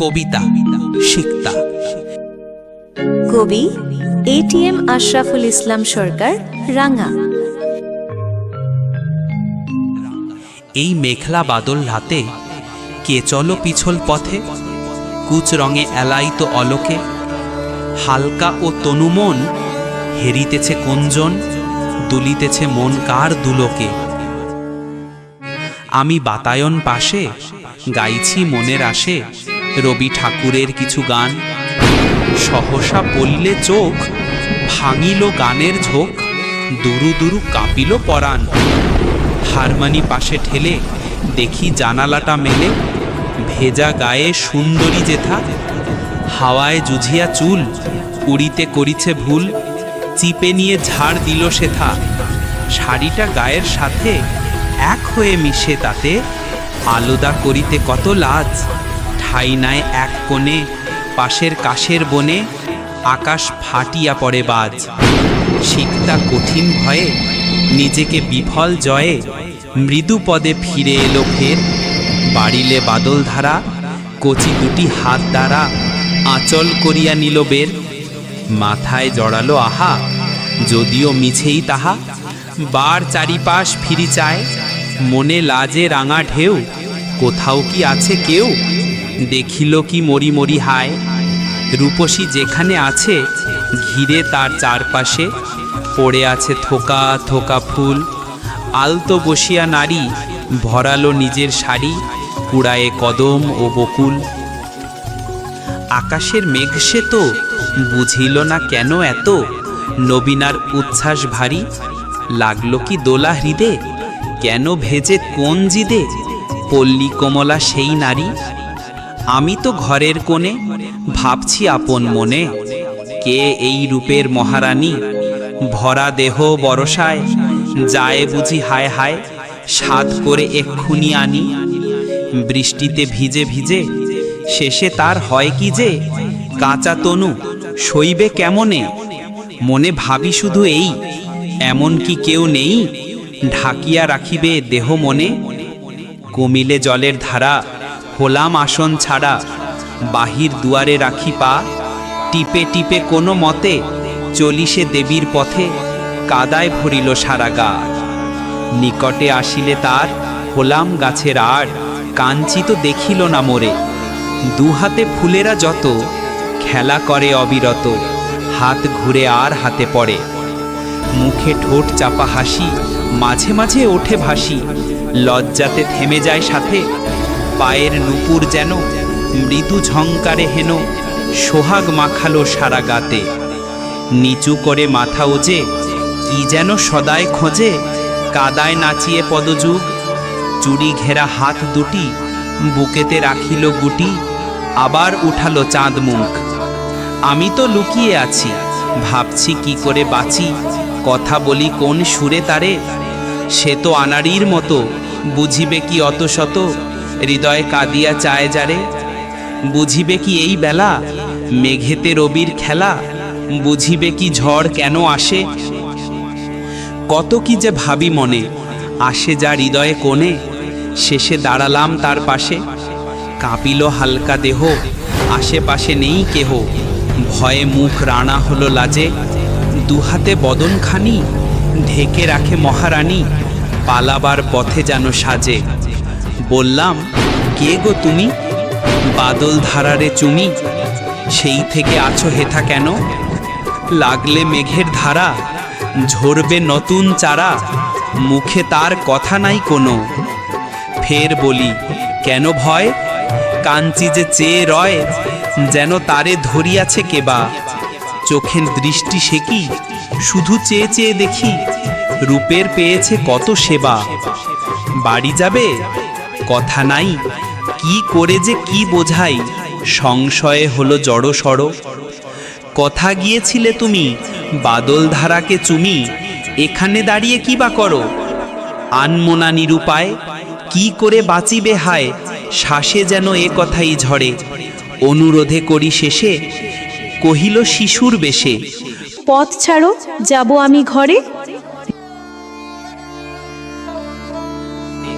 কবিতা সিক্তা কবি এটিএম আশরাফুল ইসলাম সরকার রাঙা। এই মেঘলা বাদল রাতে কে চলো পিছল পথে? কুচ রঙে এলাইতো অলোকে হালকা ও তনুমন হেরিতেছে কোনজন দুলিতেছে মন কার দুলোকে। আমি বাতায়ন পাশে গাইছি মনের আসে রবি ঠাকুরের কিছু গান। সহসা পড়লে চোখ, ভাঙিল গানের ঝোঁক, দুরু দুরু কাঁপিল পরাণ। হারমানি পাশে ঠেলে দেখি জানালাটা মেলে, ভেজা গায়ে সুন্দরী জেঠা হাওয়ায় জুঝিয়া চুল, উড়িতে করিছে ভুল, চিপে নিয়ে ঝাড় দিল সেথা। শাড়িটা গায়ের সাথে এক হয়ে মিশে তাতে, আলাদা করিতে কত লাজ। ঠাই নাই এক কোণে, পাশের কাশের বনে আকাশ ফাটিয়া পড়ে বাজ। শিকতা কঠিন ভয়ে নিজেকে বিফল জয়ে মৃদু পদে ফিরে এলো ফের। বাড়িলে বাদল ধারা, কচি দুটি হাত দ্বারা আঁচল করিয়া নিল বের। মাথায় জড়ালো আহা, যদিও মিছেই তাহা। বার চারিপাশ ফিরি চায় মনে লাজে রাঙা ঢেউ। কোথাও কি আছে কেউ? দেখিল কি মরি মরি হায়। রূপসী যেখানে আছে, ঘিরে তার চারপাশে পড়ে আছে থোকা থোকা ফুল। আলতো বসিয়া নারী ভরালো নিজের শাড়ি, কুড়ায়ে কদম ও বকুল। আকাশের মেঘ সে তো বুঝিল না কেন এত? নবীনার উচ্ছ্বাস ভারী। লাগল কি দোলা হৃদে? কেন ভেজে কোন জিদে? পল্লী কমলা সেই নারী। আমি তো ঘরের কোণে, ভাবছি আপন মনে, কে এই রূপের মহারানী? ভরা দেহ বরসায়, যায় বুঝি হায় হায় সাত করে এক্ষুনি আনি। বৃষ্টিতে ভিজে ভিজে, শেষে তার হয় কি যে? কাঁচা তনু, সইবে কেমনে? মনে ভাবি শুধু এই, এমন কি কেউ নেই? ঢাকিয়া রাখিবে দেহ মনে। কমিলে জলের ধারা হোলাম আসন ছাড়া বাহির দুয়ারে রাখি পা, টিপে টিপে কোনো মতে চলিসে দেবীর পথে কাদায় ভরিল সারা গা। নিকটে আসিলে তার হোলাম গাছের আড়, কাঞ্চিত দেখিল না মোরে। দুহাতে ফুলেরা যত, খেলা করে অবিরত, হাত ঘুরে আর হাতে পড়ে। মুখে ঠোঁট চাপা হাসি, মাঝে মাঝে ওঠে ভাসি, লজ্জাতে থেমে যায় সাথে পায়ের নুপুর যেন মৃদু ঝঙ্কারে হেন, সোহাগ মাখালো সারা গাতে। নিচু করে মাথা ওজে, কি যেন সদায় খোঁজে, কাদায় নাচিয়ে পদযুগ। চুড়ি ঘেরা হাত দুটি বুকেতে রাখিল গুটি, আবার উঠালো চাঁদ মুখ। আমি তো লুকিয়ে আছি, ভাবছি কি করে বাঁচি, কথা বলি কোন সুরে তারে, সে তো আনাড়ির মতো, বুঝিবে কি অত শত হৃদয় কাঁদিয়া চায় যারে, বুঝিবে কি এই বেলা? মেঘেতে রবির খেলা, বুঝিবে কি ঝড় কেন আসে? কত কি যে ভাবি মনে, আসে যা হৃদয়ে কোণে, শেষে দাঁড়ালাম তার পাশে। কাঁপিল হালকা দেহ, আশেপাশে নেই কেহ। ভয়ে মুখ রানা হলো লাজে, দুহাতে বদনখানি, ঢেকে রাখে মহারানী, পালাবার পথে যেন সাজে। বললাম, কে গো তুমি? বাদল ধারারে চুমি, সেই থেকে আছো হেথা কেন? লাগলে মেঘের ধারা, ঝরবে নতুন চারা, মুখে তার কথা নাই কোনো। ফের বলি, কেন ভয়? কাঞ্চি যে চেয়ে রয়, যেন তারে ধরিয়াছে কেবা চোখের দৃষ্টি সে কি? শুধু চেয়ে চেয়ে দেখি, রূপের পেয়েছে কত সেবা। বাড়ি যাবে? কথা নাই। কি করে যে কি বোঝাই? সংশয়ে হলো জড়ো কথা গিয়েছিলে তুমি, বাদল ধারাকে চুমি, এখানে দাঁড়িয়ে কি বা করো? আনমোনা নিরুপায়, কি করে বাঁচিবে হায়? শ্বাসে যেন এ কথাই ঝরে। অনুরোধে করি শেষে, কহিল শিশুর বেশে, পথ ছাড়ো, যাব আমি ঘরে।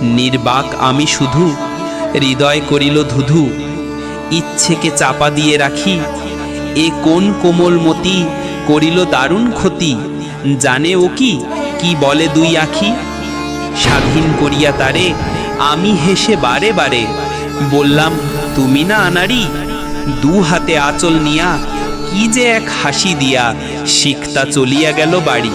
নির্বাক আমি শুধু, হৃদয় করিল ধুধু, ইচ্ছেকে চাপা দিয়ে রাখি, এ কোন কোমলমতি করিল দারুণ ক্ষতি, জানে ও কি কি বলে দুই আখি? স্বাধীন করিয়া তারে, আমি হেসে বারে বারে, বললাম, তুমি না আনারি দু হাতে আঁচল নিয়া, কি যে এক হাসি দিয়া, শিখতা চলিয়া গেল বাড়ি।